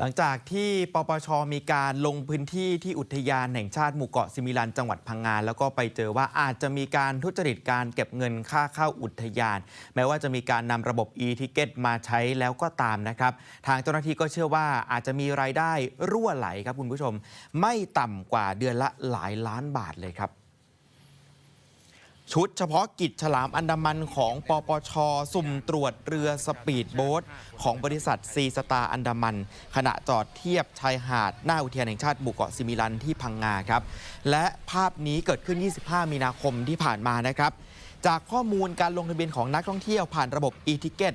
หลังจากที่ปปชมีการลงพื้นที่ที่อุทยานแห่งชาติหมู่เกาะซิมิลันจังหวัดพังงานแล้วก็ไปเจอว่าอาจจะมีการทุจริตการเก็บเงินค่าเข้าอุทยาน แม้ว่าจะมีการนำระบบ e-ticket มาใช้แล้วก็ตามนะครับ ทางเจ้าหน้าที่ก็เชื่อว่าอาจจะมีรายได้รั่วไหลครับคุณผู้ชม ไม่ต่ำกว่าเดือนละหลายล้านบาทเลยครับ ชุดเฉพาะกิจฉลามอันดามันของปปช สุ่มตรวจเรือสปีดโบ๊ทของบริษัทซีสตาอันดามัน ขณะจอดเทียบชายหาด หน้าอุทยานแห่งชาติหมู่เกาะซิมิลันที่พังงาครับ และภาพนี้เกิดขึ้น 25 มีนาคมที่ผ่านมานะครับ จากข้อมูลการลงทะเบียนของนักท่องเที่ยวผ่านระบบ e-ticket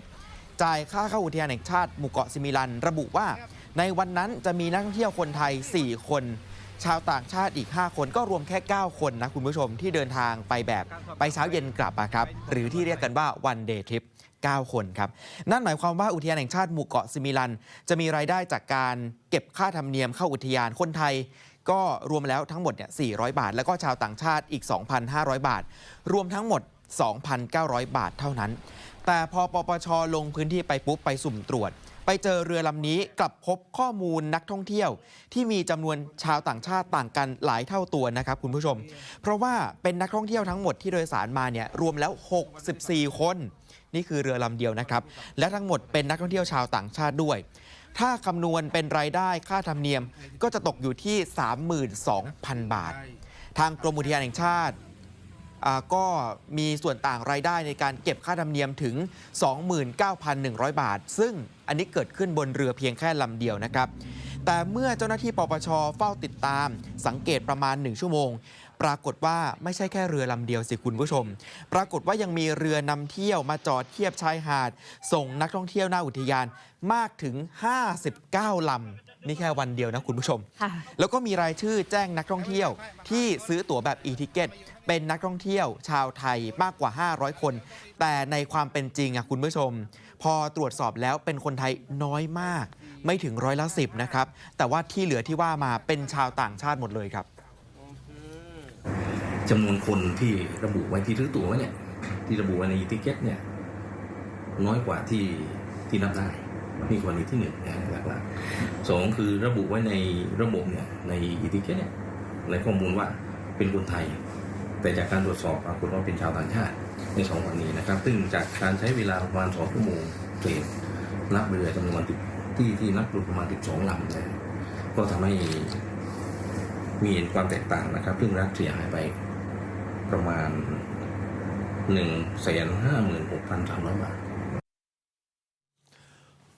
จ่ายค่าเข้าอุทยานแห่งชาติหมู่เกาะซิมิลัน ระบุว่า ในวันนั้นจะมีนักท่องเที่ยวคนไทย 4 คน ชาวต่างชาติอีก 5 คนก็รวมแค่ 9 คนนะคุณผู้ชมที่เดินทางไปแบบไปเช้าเย็นกลับอะครับ หรือที่เรียกกันว่า one day trip 9 คนครับ นั่นหมายความว่าอุทยานแห่งชาติหมู่เกาะซิมิลัน จะมีรายได้จากการเก็บค่าธรรมเนียมเข้าอุทยานคนไทย ก็รวมแล้วทั้งหมดเนี่ย 400 บาท แล้วก็ชาวต่างชาติอีก 2,500 บาท รวมทั้งหมด 2,900 บาทเท่านั้น แต่พอปปชลงพื้นที่ไปปุ๊บไปสุ่มตรวจ ไปเจอเรือลำนี้กลับพบข้อมูลนักท่องเที่ยว ที่มีจำนวนชาวต่างชาติต่างกันหลายเท่าตัวนะครับคุณผู้ชม เพราะว่าเป็นนักท่องเที่ยวทั้งหมดที่โดยสารมาเนี่ยรวมแล้ว 64 คน นี่คือเรือลำเดียวนะครับ และทั้งหมดเป็นนักท่องเที่ยวชาวต่างชาติด้วย ถ้าคำนวณเป็นรายได้ค่าธรรมเนียมก็จะตกอยู่ที่ 32,000 บาท ทางกรมอุทยานแห่งชาติ ก็มีส่วนต่างรายได้ในการเก็บค่าธรรมเนียมถึง 29,100 บาท ซึ่งอันนี้เกิดขึ้นบนเรือเพียงแค่ลำเดียวนะครับ แต่เมื่อเจ้าหน้าที่ปปชเฝ้าติดตาม สังเกตประมาณ 1 ชั่วโมง ปรากฏว่าไม่ใช่แค่เรือลำเดียวสิคุณผู้ชม ปรากฏว่ายังมีเรือนำเที่ยวมาจอดเทียบชายหาด ส่งนักท่องเที่ยวหน้าอุทยานมากถึง 59ลำ นี่แค่วันเดียวนะคุณผู้ชม ค่ะ แล้วก็มีรายชื่อแจ้งนักท่องเที่ยวที่ซื้อตั๋วแบบ e-ticket เป็นนักท่องเที่ยวชาวไทยมากกว่า 500 คน แต่ในความเป็นจริงอะคุณผู้ชม พอตรวจสอบแล้วเป็นคนไทยน้อยมาก ไม่ถึงร้อยละสิบนะครับ แต่ว่าที่เหลือที่ว่ามาเป็นชาวต่างชาติหมดเลยครับ จำนวนคนที่ระบุไว้ที่ซื้อตั๋วไว้เนี่ย ที่ระบุไว้ในอีติเกตเนี่ย น้อยกว่าที่ที่นับได้ นี่กรณีที่หนึ่งนะหลักๆสองคือระบุไว้ในระบบเนี่ยในอีติเกตเนี่ยในข้อมูลว่าเป็นคนไทย แต่จากการตรวจสอบปรากฏว่าเป็นชาวต่างชาติในสองวันนี้นะครับ ซึ่งจากการใช้เวลาประมาณสองชั่วโมงเศษนับเรือจำนวนติดที่ที่นับรวมประมาณสิบสองลำเลยก็ทำให้มีความแตกต่างนะครับซึ่งรัฐเสียหายไปประมาณหนึ่งแสนห้าหมื่นหกพันสามร้อยบาท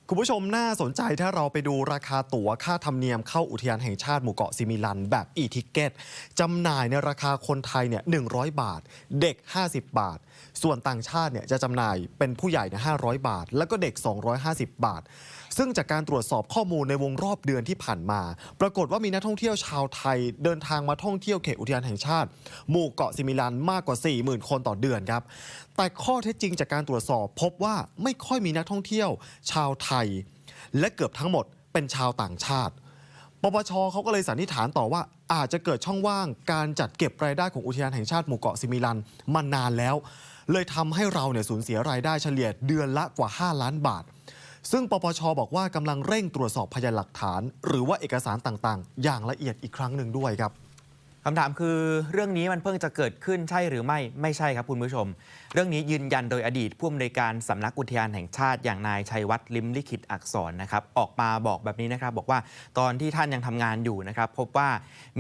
คุณผู้ชมน่าสนใจถ้าเราไปดูราคาตั๋วค่าธรรมเนียมเข้าอุทยานแห่งชาติหมู่เกาะซิมิลัน แบบอีทิเกตจำหน่ายในราคาคนไทยเนี่ย100 บาท เด็ก 50 บาท ส่วนต่างชาติเนี่ยจะจำหน่ายเป็นผู้ใหญ่เนี่ย500 บาท แล้วก็เด็ก 250 บาท ซึ่งจากการตรวจสอบข้อมูลในวงรอบเดือนที่ผ่านมา ปรากฏว่ามีนักท่องเที่ยวชาวไทย เดินทางมาท่องเที่ยวเขตอุทยานแห่งชาติ หมู่เกาะซิมิลันมากกว่า 40,000 คนต่อเดือนครับ แต่ข้อเท็จจริงจากการตรวจสอบ พบว่าไม่ค่อยมีนักท่องเที่ยว ชาวไทย และเกือบทั้งหมดเป็นชาวต่างชาติปปชเขาก็เลยสันนิษฐานต่อว่าอาจจะเกิดช่องว่างการจัดเก็บรายได้ของอุทยานแห่งชาติหมู่เกาะซิมิลันมานานแล้ว เลยทำให้เราเนี่ยสูญเสียรายได้เฉลี่ยเดือนละกว่า 5 ล้านบาท ซึ่งปปชบอกว่ากำลังเร่งตรวจสอบพยานหลักฐาน หรือว่าเอกสารต่างๆ อย่างละเอียดอีกครั้งหนึ่งด้วยครับ คำถามคือเรื่องนี้มันเพิ่งจะเกิดขึ้นใช่หรือไม่ไม่ใช่ครับคุณผู้ชม เรื่องนี้ยืนยันโดยอดีตผู้อำนวยการสำนักอุทยานแห่งชาติ อย่างนายชัยวัฒน์ลิมลิขิตอักษรนะครับออกมาบอกแบบนี้นะครับ บอกว่าตอนที่ท่านยังทำงานอยู่นะครับ พบว่า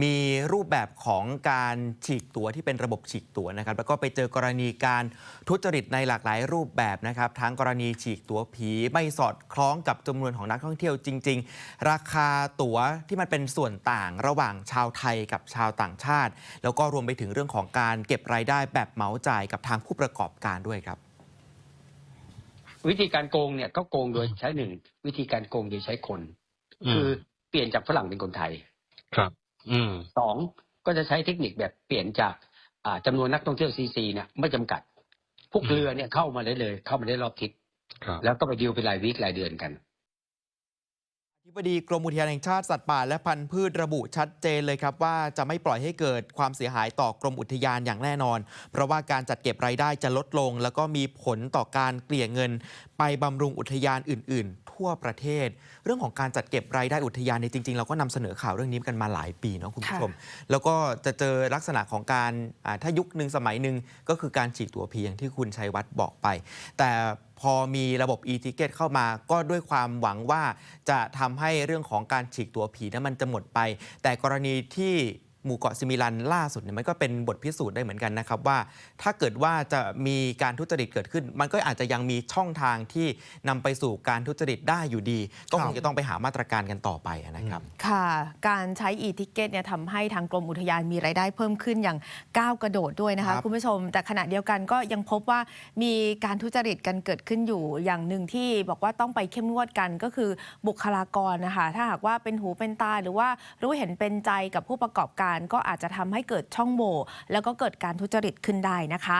มีรูปแบบของการฉีกตั๋วที่เป็นระบบฉีกตั๋วนะครับ แล้วก็ไปเจอกรณีการทุจริตในหลากหลายรูปแบบนะครับทั้งกรณีฉีกตั๋วผีไม่สอดคล้องกับจำนวนของนักท่องเที่ยวจริง ๆ ราคาตั๋วที่มันเป็นส่วนต่างระหว่างชาวไทยกับชาวต่างชาติ แล้วก็รวมไปถึงเรื่องของการเก็บรายได้แบบเหมาจ่ายกับทางผู้ประกอบการด้วยครับ วิธีการโกงเนี่ยก็โกงโดยใช้หนึ่งวิธีการโกงโดยใช้คนอืมคือเปลี่ยนจากฝรั่งเป็นคนไทย ครับ อืมสองก็จะใช้เทคนิคแบบเปลี่ยนจากอ่าจำนวนนักท่องเที่ยวซีซีเนี่ยไม่จำกัด พวกอืมเรือเนี่ยเข้ามาได้เลย เข้ามาได้รอบทิศครับแล้วก็ไปดิวเป็นรายวีครายเดือนกันอ ธิบดีกรมอุทยานแห่งชาติสัตว์ป่าและพันธุ์พืชระบุชัดเจนเลยครับว่าจะไม่ปล่อยให้เกิดความเสียหายต่อกรมอุทยานอย่างแน่นอน เพราะว่าการจัดเก็บรายได้จะลดลง แล้วก็มีผลต่อการเกลี่ยเงินไปบำรุงอุทยานอื่น ๆ ทั่วประเทศ เรื่องของการจัดเก็บรายได้อุทยานในยจริง ๆ เราก็นำเสนอข่าวเรื่องนี้กันมาหลายปีเนาะคุณผู้ชม แล้วก็จะเจอลักษณะของการอ่าถ้ายุคหนึ่งสมัยหนึ่งก็คือการฉีกตั๋วเพียางที่คุณชัยวัฒน์บอกไป แต่พอมีระบบ e-ticket เข้ามาก็ด้วยความหวังว่าจะทำให้เรื่องของการฉีกตั๋วผีนั้นมันจะหมดไป แต่กรณีที่ หมู่เกาะซิมิลันล่าสุดเนี่ยมันก็เป็นบทพิสูจน์ได้เหมือนกันนะครับว่า ถ้าเกิดว่าจะมีการทุจริตเกิดขึ้น มันก็อาจจะยังมีช่องทางที่นำไปสู่การทุจริตได้อยู่ดี ก็คงจะต้องไปหามาตรการกันต่อไปนะครับ ค่ะ การใช้ e-ticket เนี่ยทำให้ทางกรมอุทยานมีรายได้เพิ่มขึ้นอย่างก้าวกระโดดด้วยนะครัคะบคุณผู้ชม แต่ขณะเดียวกันก็ยังพบว่ามีการทุจริตกันเกิดขึ้นอยู่อย่างหนึ่งที่บอกว่าต้องไปเข้มงวดกันก็คือบุคลากรนะคะถ้าหากว่าเป็นหูเป็นตาหรือว่ารู้เห็นเป็นใจกับผู้ประกอบการก็อาจจะทำให้เกิดช่องโหว่แล้วก็เกิดการทุจริตขึ้นได้นะคะ